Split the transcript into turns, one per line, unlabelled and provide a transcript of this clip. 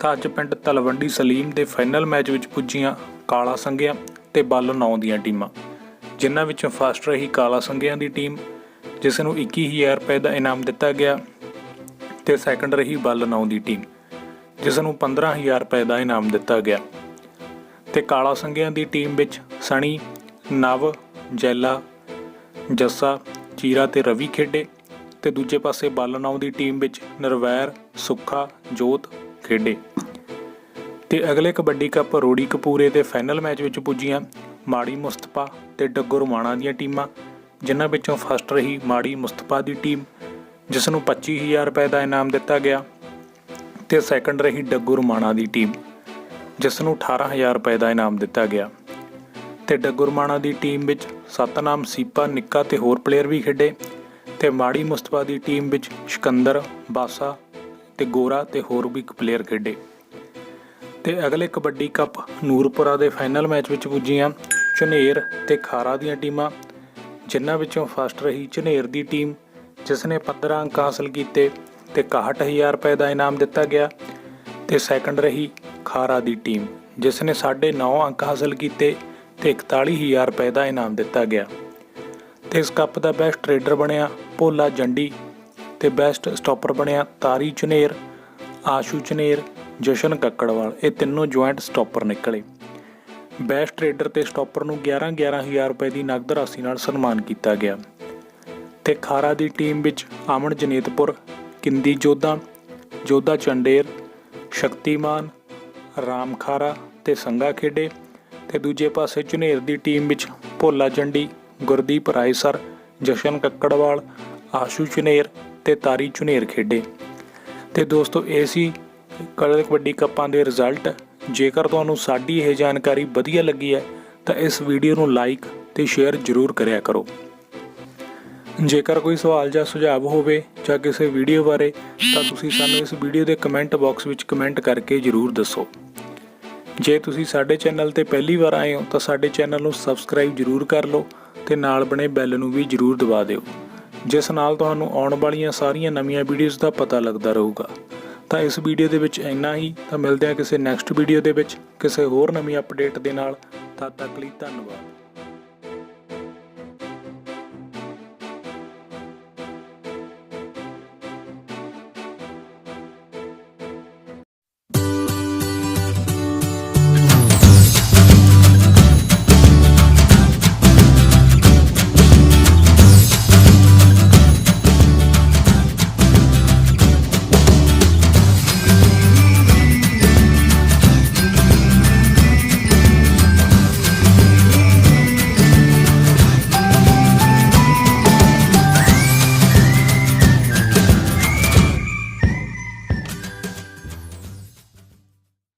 ਤਾਂ ਅੱਜ ਪਿੰਡ ਤਲਵੰਡੀ ਸਲੀਮ ਦੇ ਫਾਈਨਲ ਮੈਚ ਵਿੱਚ ਪੁੱਜੀਆਂ ਕਾਲਾ ਸੰਘਿਆ ਤੇ ਬੱਲ ਨੌ ਦੀਆਂ ਟੀਮਾਂ। ਜਿਨ੍ਹਾਂ ਵਿੱਚੋਂ ਫਸਟ ਰਹੀ ਕਾਲਾ ਸੰਘਿਆਂ ਦੀ ਟੀਮ, ਜਿਸ ਨੂੰ 21000 ਰੁਪਏ ਦਾ ਇਨਾਮ ਦਿੱਤਾ ਗਿਆ, ਤੇ ਸੈਕੰਡ ਰਹੀ ਬੱਲ ਨੌ ਦੀ ਟੀਮ, ਜਿਸ ਨੂੰ 15000 ਰੁਪਏ ਦਾ ਇਨਾਮ ਦਿੱਤਾ ਗਿਆ। ਤੇ ਕਾਲਾ ਸੰਘਿਆਂ ਦੀ ਟੀਮ ਵਿੱਚ ਸਣੀ, ਨਵ, ਜੈਲਾ, ਜੱਸਾ, ਚੀਰਾ ਤੇ ਰਵੀ ਖੇਡੇ, ਤੇ ਦੂਜੇ ਪਾਸੇ ਬਾਲਨਾਉ ਦੀ ਟੀਮ ਵਿੱਚ ਨਰਵੈਰ, ਸੁੱਖਾ, ਜੋਤ ਖੇਡੇ। ਤੇ ਅਗਲੇ ਕਬੱਡੀ ਕੱਪ ਰੋੜੀ ਕਪੂਰੇ ਦੇ ਫਾਈਨਲ ਮੈਚ ਵਿੱਚ ਪੁੱਜੀਆਂ ਮਾੜੀ ਮੁਸਤਫਾ ਤੇ ਡੱਗੋ ਰਮਾਣਾ ਦੀਆਂ ਟੀਮਾਂ, ਜਿਨ੍ਹਾਂ ਵਿੱਚੋਂ ਫਸਟ ਰਹੀ ਮਾੜੀ ਮੁਸਤਫਾ ਦੀ ਟੀਮ, ਜਿਸ ਨੂੰ 25000 ਰੁਪਏ ਦਾ ਇਨਾਮ ਦਿੱਤਾ ਗਿਆ ਤੇ ਸੈਕੰਡ ਰਹੀ ਡੱਗੂ ਰਮਾਣਾ ਦੀ ਟੀਮ, ਜਿਸ ਨੂੰ 18000 ਰੁਪਏ ਦਾ ਇਨਾਮ ਦਿੱਤਾ ਗਿਆ। ਤੇ ਡੱਗੁਰਮਾਣਾ ਦੀ ਟੀਮ ਵਿੱਚ ਸਤਨਾਮ ਸੀਪਾ, ਨਿੱਕਾ ਤੇ ਹੋਰ ਪਲੇਅਰ ਵੀ ਖੇਡੇ ਤੇ ਮਾੜੀ ਮੁਸਤਫਾ ਦੀ ਟੀਮ ਵਿੱਚ ਸਿਕੰਦਰ, ਬਾਸਾ ਤੇ ਗੋਰਾ ਤੇ ਹੋਰ ਵੀ ਪਲੇਅਰ ਖੇਡੇ। ਤੇ ਅਗਲੇ ਕਬੱਡੀ ਕੱਪ ਨੂਰਪੁਰਾ ਦੇ ਫਾਈਨਲ ਮੈਚ ਵਿੱਚ ਪੁੱਜੀਆਂ ਝਨੇਰ ਤੇ ਖਾਰਾ ਦੀਆਂ ਟੀਮਾਂ, ਜਿਨ੍ਹਾਂ ਵਿੱਚੋਂ ਫਸਟ ਰਹੀ ਝਨੇਰ ਦੀ ਟੀਮ ਜਿਸ ਨੇ 15 ਅੰਕ ਹਾਸਲ ਕੀਤੇ ਤੇ 61000 ਰੁਪਏ ਦਾ ਇਨਾਮ ਦਿੱਤਾ ਗਿਆ, ਤੇ ਸੈਕੰਡ ਰਹੀ ਖਾਰਾ ਦੀ ਟੀਮ ਜਿਸ ਨੇ 9.5 ਅੰਕ ਹਾਸਲ ਕੀਤੇ ਤੇ 41000 ਰੁਪਏ ਦਾ ਇਨਾਮ ਦਿੱਤਾ ਗਿਆ। ਤੇ ਇਸ ਕੱਪ ਦਾ ਬੈਸਟ ਟ੍ਰੇਡਰ ਬਣਿਆ ਭੋਲਾ ਜੰਡੀ ਤੇ ਬੈਸਟ ਸਟਾਪਰ ਬਣਿਆ ਤਾਰੀ ਚੁਨੇਰ, ਆਸ਼ੂ ਚਨੇਰ, ਜਸ਼ਨ ਕੱਕੜਵਾਲ। ਇਹ ਤਿੰਨੋਂ ਜੁਆਇੰਟ ਸਟਾਪਰ ਨਿਕਲੇ। ਬੈਸਟ ਟ੍ਰੇਡਰ ਤੇ ਸਟਾਪਰ ਨੂੰ 11 11000 ਰੁਪਏ ਦੀ ਨਗਦ ਰਾਸ਼ੀ ਨਾਲ ਸਨਮਾਨ ਕੀਤਾ ਗਿਆ। ਤੇ ਖਾਰਾ ਦੀ ਟੀਮ ਵਿੱਚ ਆਮਨ ਜਨੇਤਪੁਰ, ਕਿੰਦੀ ਜੋਧਾ ਜੋਧਾ ਚੰਡੇਰ, ਸ਼ਕਤੀਮਾਨ, ਰਾਮ ਖਾਰਾ ਤੇ ਸੰਗਾ ਖੇਡੇ। ਤੇ ਦੂਜੇ ਪਾਸੇ ਝੁਨੇਰ ਦੀ ਟੀਮ ਵਿੱਚ ਭੋਲਾ ਚੰਡੀ, ਗੁਰਦੀਪ ਰਾਏ ਸਰ ਜਸ਼ਨ ਕੱਕੜਵਾਲ, ਆਸ਼ੂ ਝੁਨੇਰ ਤੇ ਤਾਰੀ ਝੁਨੇਰ ਖੇਡੇ। ਤੇ ਦੋਸਤੋ, ਇਹ ਸੀ ਕੜੇ ਕਬੱਡੀ ਕੱਪਾਂ ਦੇ ਰਿਜ਼ਲਟ ਜੇਕਰ ਤੁਹਾਨੂੰ ਸਾਡੀ ਇਹ ਜਾਣਕਾਰੀ ਵਧੀਆ ਲੱਗੀ ਹੈ, ਤਾਂ ਇਸ ਵੀਡੀਓ ਨੂੰ ਲਾਈਕ ਤੇ ਸ਼ੇਅਰ ਜ਼ਰੂਰ ਕਰਿਆ ਕਰੋ। ਜੇਕਰ ਕੋਈ ਸਵਾਲ ਜਾਂ ਸੁਝਾਅ ਹੋਵੇ ਜਾਂ ਕਿਸੇ ਵੀਡੀਓ ਬਾਰੇ, ਤਾਂ ਤੁਸੀਂ ਸਾਨੂੰ ਇਸ ਵੀਡੀਓ ਦੇ ਕਮੈਂਟ ਬਾਕਸ ਵਿੱਚ ਕਮੈਂਟ ਕਰਕੇ ਜਰੂਰ ਦੱਸੋ। ਜੇ ਤੁਸੀਂ ਸਾਡੇ ਚੈਨਲ ਤੇ ਪਹਿਲੀ ਵਾਰ ਆਏ ਹੋ, ਤਾਂ ਸਾਡੇ ਚੈਨਲ ਨੂੰ ਸਬਸਕ੍ਰਾਈਬ ਜਰੂਰ ਕਰ ਲਓ ਤੇ ਨਾਲ ਬਣੇ ਬੈਲ ਨੂੰ ਵੀ ਜਰੂਰ ਦਬਾ ਦਿਓ। ਜਿਸ ਨਾਲ ਤੁਹਾਨੂੰ ਆਉਣ ਵਾਲੀਆਂ ਸਾਰੀਆਂ ਨਵੀਆਂ ਵੀਡੀਓਜ਼ ਦਾ ਪਤਾ ਲੱਗਦਾ ਰਹੂਗਾ। ਤਾਂ ਇਸ ਵੀਡੀਓ ਦੇ ਵਿੱਚ ਇੰਨਾ ਹੀ। ਤਾਂ ਮਿਲਦੇ ਹਾਂ ਕਿਸੇ ਨੈਕਸਟ ਵੀਡੀਓ ਦੇ ਵਿੱਚ ਕਿਸੇ ਹੋਰ ਨਵੀਂ ਅਪਡੇਟ ਦੇ ਨਾਲ। ਤਦ ਤੱਕ ਲਈ ਧੰਨਵਾਦ।